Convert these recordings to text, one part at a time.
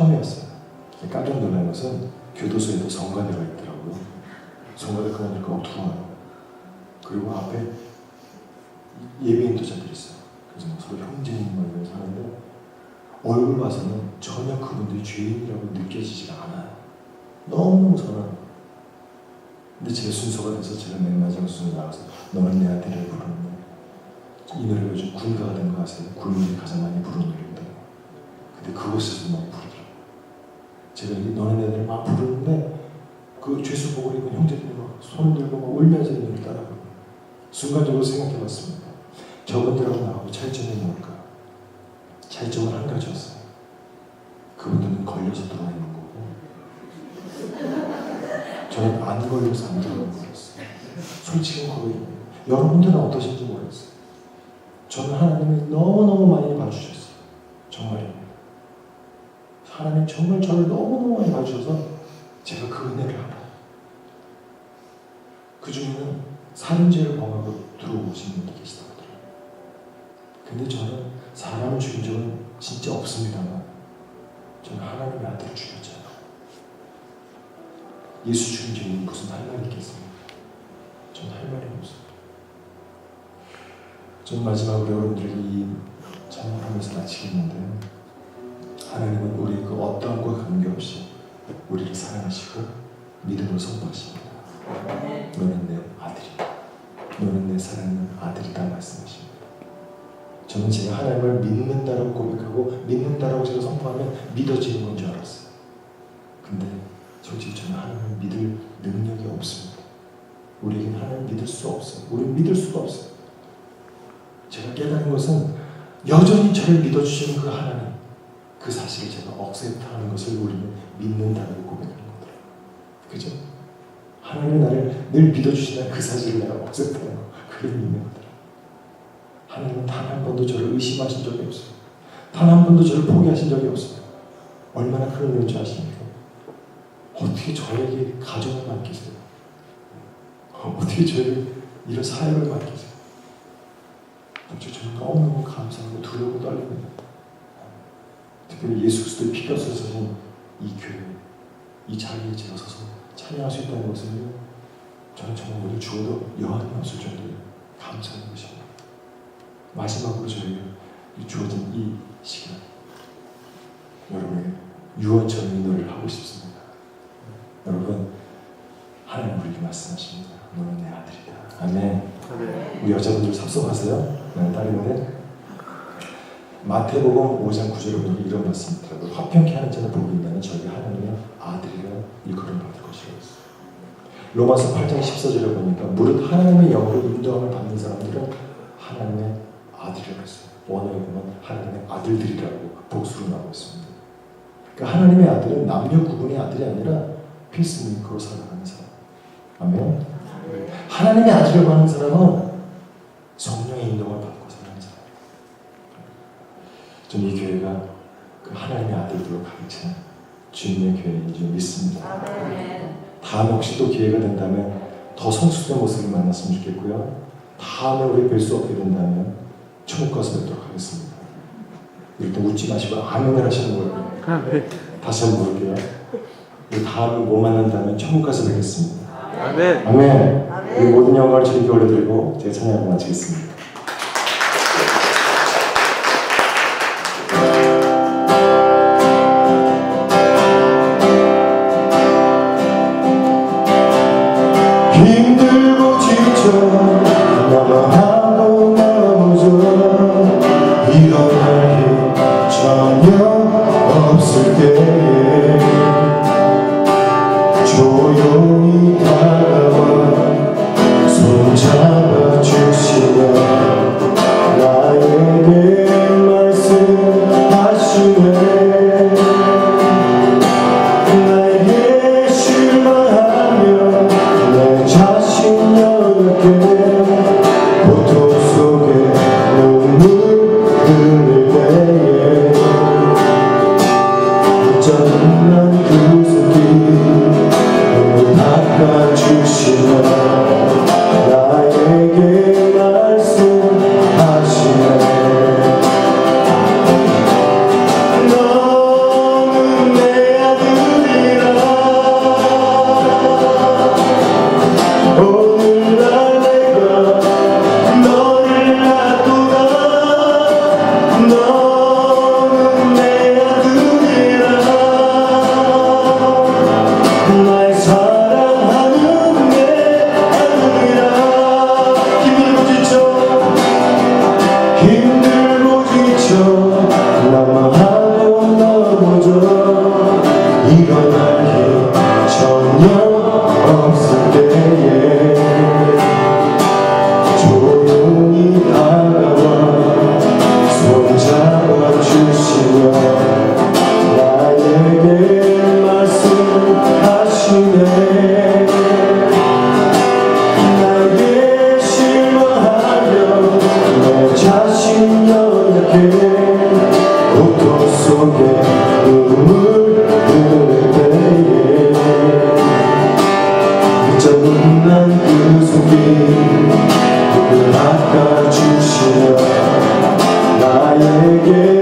처음이었어요. 깜짝 놀란 것은 교도소에도 성가대가 있더라고요. 성가대 막 들어와요. 그리고 앞에 예배인 도자들이 있어요. 그래서 뭐 서로 형제님 뭐 이러면서 하는데 얼굴 봐서는 전혀 그분들이 죄인이라고 느껴지지가 않아요. 너무너무 선한. 근데 제 순서가 돼서 제가 맨 마지막 순서 나가서 너는 내 아들을 부르는데 이 노래가 요즘 군가가 된 거 아세요? 군인들이 가장 많이 부르는 노래입니다. 근데 그곳에서 막 부르더 라고요. 제가 이 너는 내 아들을 막 부르는데 그 죄수 보고 있는 형제들이 막 손을 들고 막 울면서 이 노래를 따라 부르고 순간적으로 생각해봤습니다. 저분들하고 나하고 차이점이 뭘까? 차이점은 한 가지였어요. 그분들은 걸려서 있는 거고 저는 안 걸려서 안 들어오는 거였어요. 솔직히 거의 여러분들은 어떠신지 모르겠어요. 저는 하나님이 너무너무 많이 봐주셨어요. 정말입니다. 하나님 정말 저를 너무너무 많이 봐주셔서 제가 그 은혜를 알아요. 그 중에는 살인죄를 범하고 들어오신 분도 계시다고 하더라고요. 근데 저는 사람을 죽인 적은 진짜 없습니다만 저는 하나님의 아들을 죽였잖아요. 예수 죽인 적이 무슨 할 말이 있겠습니까? 저는 할 말이 없습니다. 저는 마지막으로 여러분들에게 이 찬양하면서 마치겠는데 하나님은 우리 그 어떤 것과 관계없이 우리를 사랑하시고 믿음을 선포하십니다. 너는 내 아들이다. 너는 내 사랑하는 아들이다 말씀하십니다. 저는 제가 하나님을 믿는다라고 고백하고 믿는다라고 제가 선포하면 믿어지는 건 줄 알았어요. 근데 솔직히 저는 하나님을 믿을 능력이 없습니다. 우리에겐 하나님을 믿을 수 없어요. 우리는 믿을 수가 없어요. 제가 깨달은 것은 여전히 저를 믿어주시는 그 하나님, 그 사실을 제가 억셉트하는 것을 우리는 믿는다고 고백하는 거더라고요. 그죠? 하나님이 나를 늘 믿어주신다는 그 사실을 내가 억셉트하는 거, 그걸 믿는 거더라고요. 하나님은 단 한 번도 저를 의심하신 적이 없어요. 단 한 번도 저를 포기하신 적이 없어요. 얼마나 큰 은혜인 줄 아십니까? 어떻게 저에게 가정을 맡기세요? 어떻게 저에게 이런 사역을 맡기세요? 저는 너무너무 감사하고 두려워 떨립니다. 특별히 예수 그리스도의 피가 쏟아진 이 교회, 이 자리에 제가 서서 찬양할 수 있다는 것은 저는 정말 오늘 주어도 여한이 없을 정도로 감사한 것입니다. 마지막으로 저희가 이 주어진 이 시간 여러분에게 유언처럼 이 노래를 하고 싶습니다. 여러분 하나님 우리에게 말씀하십니다. 너는 내 아들이다. 아멘. 우리 여자분들 섭섭하세요? 네, 다른 노래? 마태복음 5장 9절에 보니 이런 말씀이 있더라고요. 화평케 하는 자는 복이 있다는 저희가 하나님의 아들이라 일컬음 받을 것이라고 했어요. 로마서 8장 14절에 보니까 무릇 하나님의 영으로 인도함을 받는 사람들은 하나님의 아들이라고 했어요. 원어에 보면 하나님의 아들들이라고 복수로 나오고 있습니다. 그러니까 하나님의 아들은 남녀 구분의 아들이 아니라 필수메이커로 살아가는 사람. 아멘. 하나님의 아들이라고 하는 사람은 성령의 사는 사람. 저는 이 교회가 그 하나님의 아들들로 찬 주님의 교회인 줄 믿습니다. 다음에 혹시 또 기회가 된다면 더 성숙된 모습을 만났으면 좋겠고요. 다음에 우리 뵐 수 없게 된다면 천국 가서 뵙도록 하겠습니다. 때 웃지 마시고 아멘을 하시는 거예요. 다시 한번 볼게요. 우리 다음에 못 만난다면 천국 가서 뵙겠습니다. 아멘. 아멘. 우리 모든 영광을 주님께 올려드리고 제가 찬양을 마치겠습니다. I again.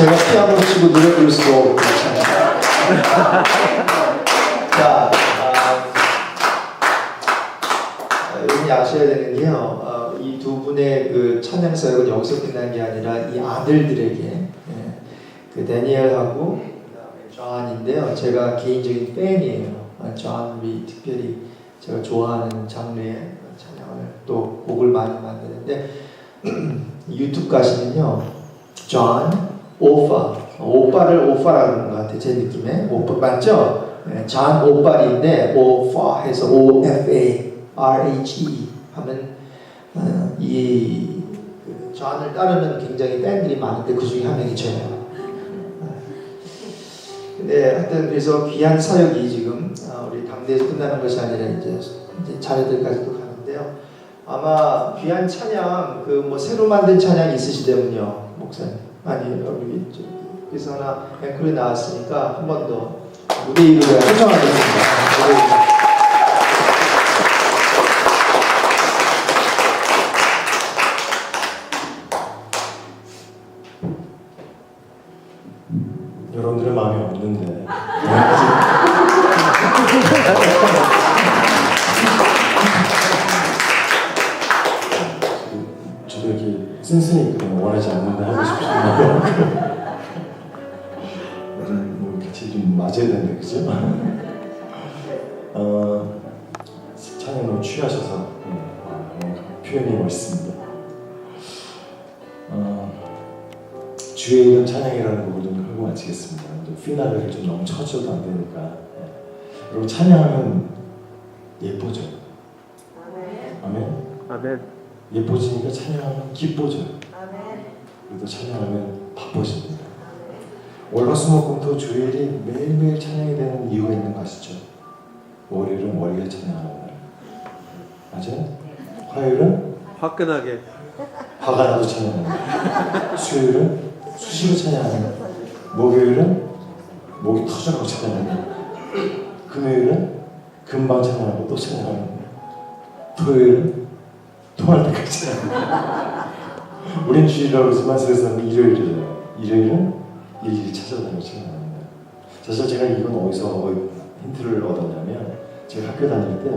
제가 피아노 치고 노래 부를 수도 참. 자, 아, 여러분이 아셔야 되는 게요. 이두 분의 그 찬양 사역은 여기서 끝난 게 아니라 이 아들들에게 예, 그 데니엘하고 존인데요. 제가 개인적인 팬이에요. 아, 존이 특별히 제가 좋아하는 장르의 찬양을 또 곡을 많이 만드는데 유튜브 가시면요. 존 오파 오빠를 오빠라고 하는 것 같아요. 제 느낌에 오빠 맞죠? 네, 존 오빠인데 오파 해서 O F A R H E 하면 어, 이그 존을 따르는 굉장히 팬들이 많은데 그 중에 한 명이 저예요. 근데 하여튼 그래서 귀한 사역이 지금 어, 우리 당대에서 끝나는 것이 아니라 이제 이제 자녀들까지도 가는데요. 아마 귀한 찬양 그 뭐 새로 만든 찬양 있으시다면요, 목사님. 아니 우리 하나 앵콜에 나왔으니까 한 번 더 무대 위로 위로. 여러분들의 마음이 없는데. 저도 이렇게 쓴순 원하지 않는데 하고 싶지만 뭐 같이 좀 맞아야 되는데 그죠? 어, 찬양 너무 취하셔서 네, 표현이 멋있습니다. 어, 주의 이름 찬양이라는 곡을 좀 하고 마치겠습니다. 또 피나레를 좀 너무 쳐줘도 안 되니까. 네. 그리고 찬양하면 예뻐져. 아멘. 아멘. 예뻐지니까 찬양하면 기뻐져. 그래도 찬양하면 바빠집니다. 월화수목금토 주일이 매일매일 찬양이 되는 이유가 있는 거 아시죠? 월요일은 월요일 찬양하는 날. 맞아요? 화요일은 화끈하게 화가 나도 찬양하는 날. 수요일은 수시로 찬양하는 날. 목요일은 목이 터져가고 찬양하는 날. 금요일은 금방 찬양하고 또 찬양하는 날. 토요일은 토할 때까지 찬양하는 날. 우린 주일이라고 그러지만 세상은 일요일이에요. 일요일은 일일이 찾아다니고 찬양하는 날. 사실 제가 이건 어디서 힌트를 얻었냐면 제가 학교 다닐 때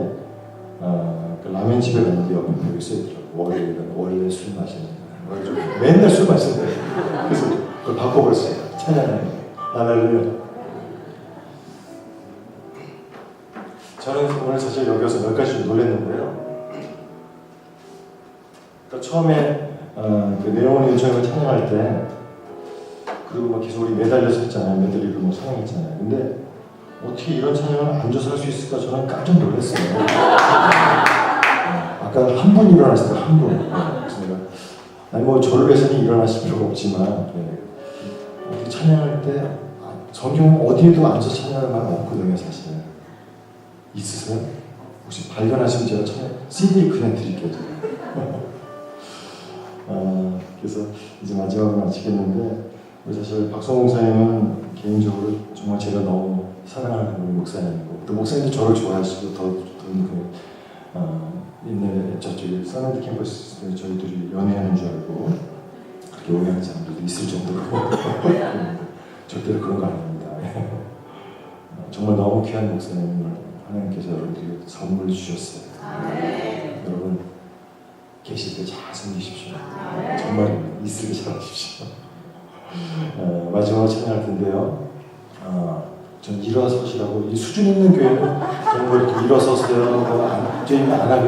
어, 그 라면 집에 갔는데 옆에 벽에 써있더라고 월요일은 원래 술 마시는 날 맨날 술 마시는 거예요 그래서 그걸 바꿔버렸어요 찬양하는 할렐루야 저는 오늘 사실 여기 와서 몇 가지 좀 놀랐는데요. 그러니까 처음에 어, 그 내용을 요청을 찬양할 때 그리고 막 계속 우리 매달려서 했잖아요. 매달리고 뭐 찬양했잖아요. 근데 어떻게 이런 찬양을 앉아서 할 수 있을까 저는 깜짝 놀랐어요. 아까 한 분 일어났을 때 한 분. 그래서 내가 아니 뭐 저를 위해서는 일어나실 필요가 없지만 예. 어떻게 찬양할 때 아, 성경 어디에도 앉아서 찬양하는 말 없거든요 사실. 있으세요? 혹시 발견하시면 제가 찬양 CD 그냥 드릴게요. 아, 그래서 이제 마지막으로 마치겠는데 우리 사실 박성웅 사님은 개인적으로 정말 제가 너무 사랑하는 우리 목사님이고 또 목사님도 저를 좋아하시고 더, 더 그, 어, 옛날에 저쪽에 서너드 캠퍼스 때 저희들이 연애하는 줄 알고 그렇게 오해하는 사람들도 있을 정도로 절대로 그런 거 아닙니다. 어, 정말 너무 귀한 목사님을 하나님께서 여러분들에게 선물 주셨어요. 여러분 계실 때 잘 섬기십시오. 정말 있을 때 잘하십시오. 어, 마지막으로 찬양할 텐데요. 어, 전 일어서시라고 이 수준 있는 교회는 정말 이렇게 일어서세요. 뭐 안-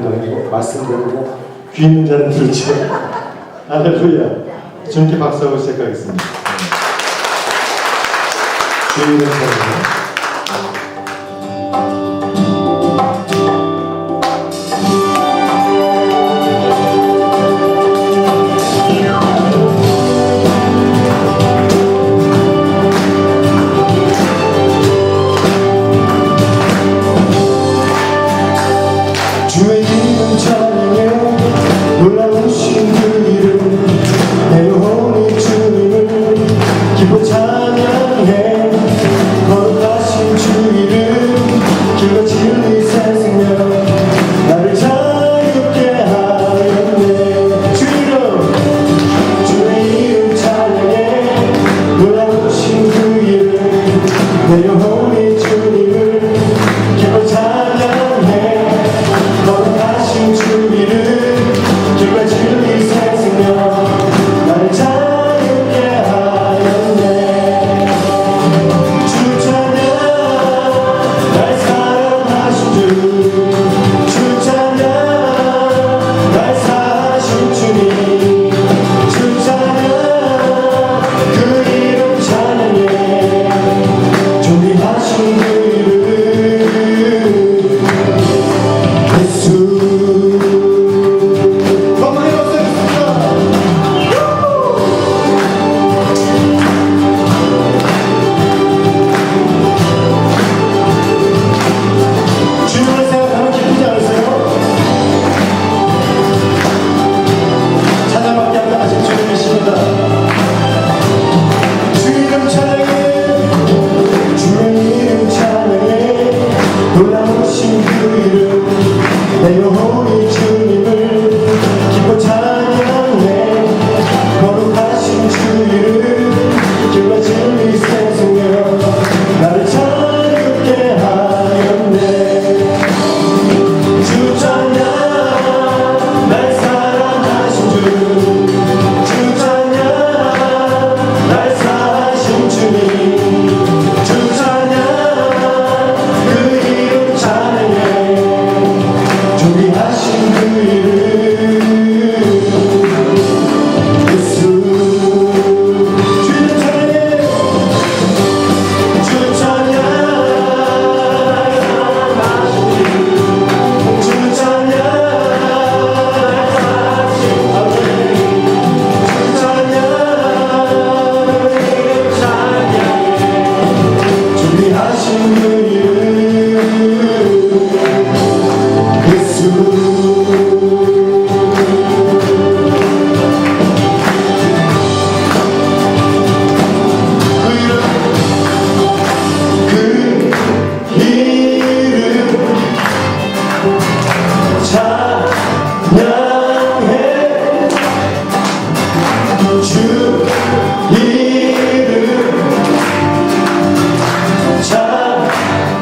하거든요. 말씀대로 그냥 귀 있는 자는 들을지. 할렐루야. 주님께 박수하고 시작하겠습니다. 네. 귀 있는 자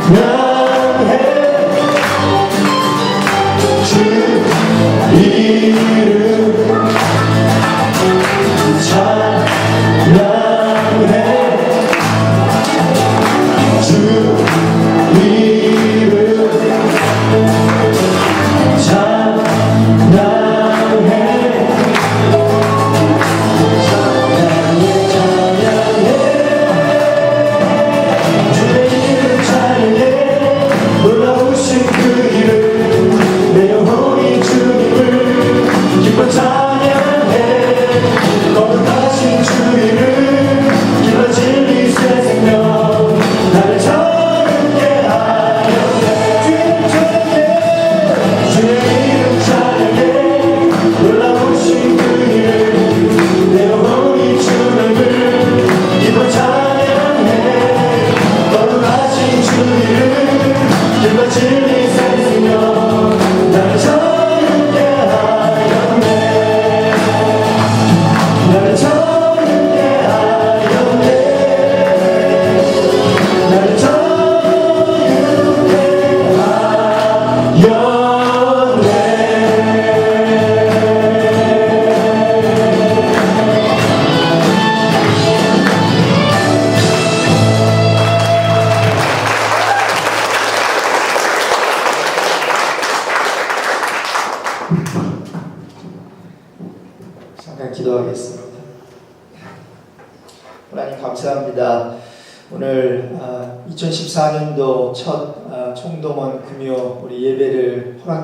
찬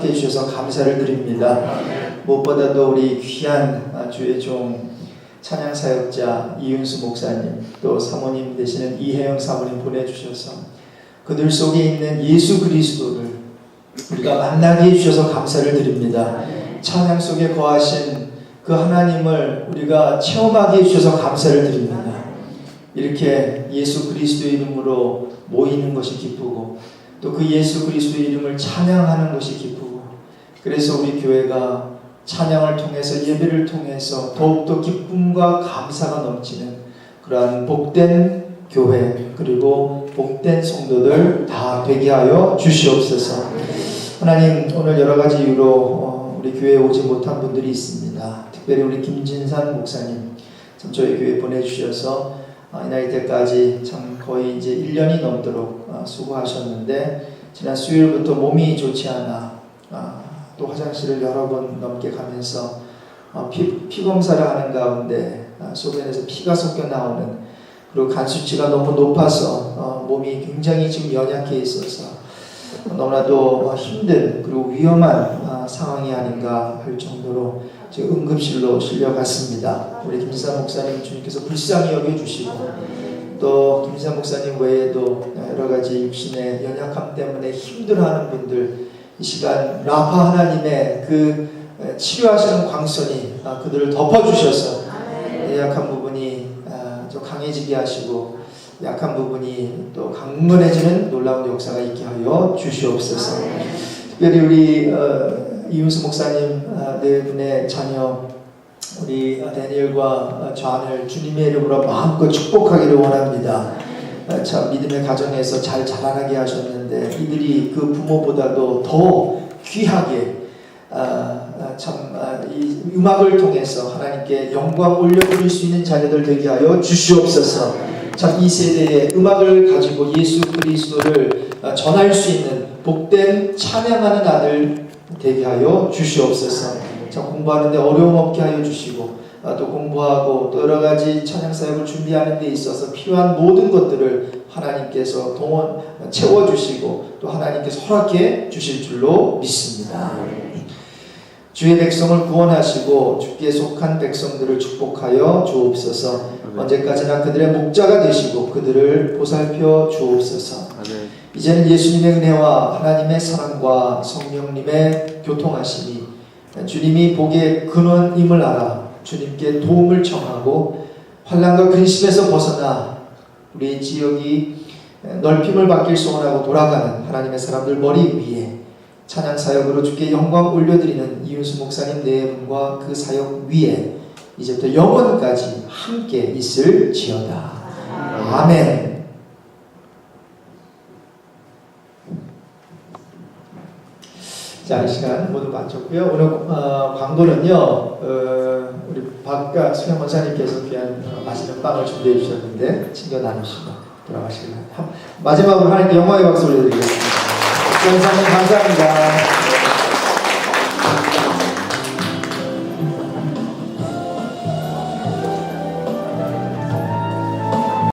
예배를 허락해 주셔서 감사를 드립니다. 무엇보다도 우리 귀한 아, 주의 종 찬양 사역자 이윤수 목사님 또 사모님 되시는 이혜영 사모님 보내주셔서 그들 속에 있는 예수 그리스도를 우리가 만나게 해주셔서 감사를 드립니다. 찬양 속에 거하신 그 하나님을 우리가 체험하게 해주셔서 감사를 드립니다. 이렇게 예수 그리스도의 이름으로 모이는 것이 기쁘고 또 그 예수 그리스도의 이름을 찬양하는 것이 기쁘고 그래서 우리 교회가 찬양을 통해서 예배를 통해서 더욱더 기쁨과 감사가 넘치는 그러한 복된 교회 그리고 복된 성도들 다 되게 하여 주시옵소서. 하나님 오늘 여러 가지 이유로 어, 우리 교회에 오지 못한 분들이 있습니다. 특별히 우리 김진산 목사님 참 저희 교회 보내주셔서 아, 이 나이 때까지 참 거의 이제 1년이 넘도록 아, 수고하셨는데 지난 수요일부터 몸이 좋지 않아 아, 또 화장실을 여러 번 넘게 가면서 어, 피, 피 검사를 하는 가운데 아, 소변에서 피가 섞여 나오는 그리고 간 수치가 너무 높아서 어, 몸이 굉장히 지금 연약해 있어서 너무나도 힘든 그리고 위험한 아, 상황이 아닌가 할 정도로 지금 응급실로 실려갔습니다. 우리 김사 목사님 주님께서 불쌍히 여겨주시고 또 김사 목사님 외에도 여러 가지 육신의 연약함 때문에 힘들어하는 분들 이 시간 라파 하나님의 그 치료하시는 광선이 아, 그들을 덮어주셔서 약한 부분이 아, 좀 강해지게 하시고 약한 부분이 또 강건해지는 놀라운 역사가 있게 하여 주시옵소서. 특별히 우리 어, 이윤수 목사님 아, 네 분의 자녀 우리 다니엘과 좌안을 주님의 이름으로 마음껏 축복하기를 원합니다. 아, 참 믿음의 가정에서 잘 자라나게 하셨는데 이들이 그 부모보다도 더 귀하게 아, 아, 참, 아, 이 음악을 통해서 하나님께 영광 올려드릴 수 있는 자녀들 되게 하여 주시옵소서. 참, 이 세대에 음악을 가지고 예수 그리스도를 아, 전할 수 있는 복된 찬양하는 아들 되게 하여 주시옵소서. 참, 공부하는데 어려움 없게 하여 주시고, 아, 또 공부하고 또 여러 가지 찬양 사역을 준비하는 데 있어서 필요한 모든 것들을 하나님께서 동원 채워 주시고 또 하나님께서 허락해 주실 줄로 믿습니다. 주의 백성을 구원하시고 주께 속한 백성들을 축복하여 주옵소서. 언제까지나 그들의 목자가 되시고 그들을 보살펴 주옵소서. 이제는 예수님의 은혜와 하나님의 사랑과 성령님의 교통하심이 주님이 복의 근원임을 알아 주님께 도움을 청하고 환란과 근심에서 벗어나 우리 지역이 넓힘을 받길 소원하고 돌아가는 하나님의 사람들 머리 위에 찬양 사역으로 주께 영광 올려드리는 이윤수 목사님 네 분과 그 사역 위에 이제부터 영원까지 함께 있을지어다. 아멘. 자, 이 시간 모두 마쳤고요. 오늘 어, 광고는요, 어, 우리 박가 수영 원사님께서 귀한 어, 맛있는 빵을 준비해 주셨는데 챙겨 나누시고 돌아가시길 바랍니다. 마지막으로 하나님께 영광의 박수 올려드리겠습니다. 원사님 감사합니다.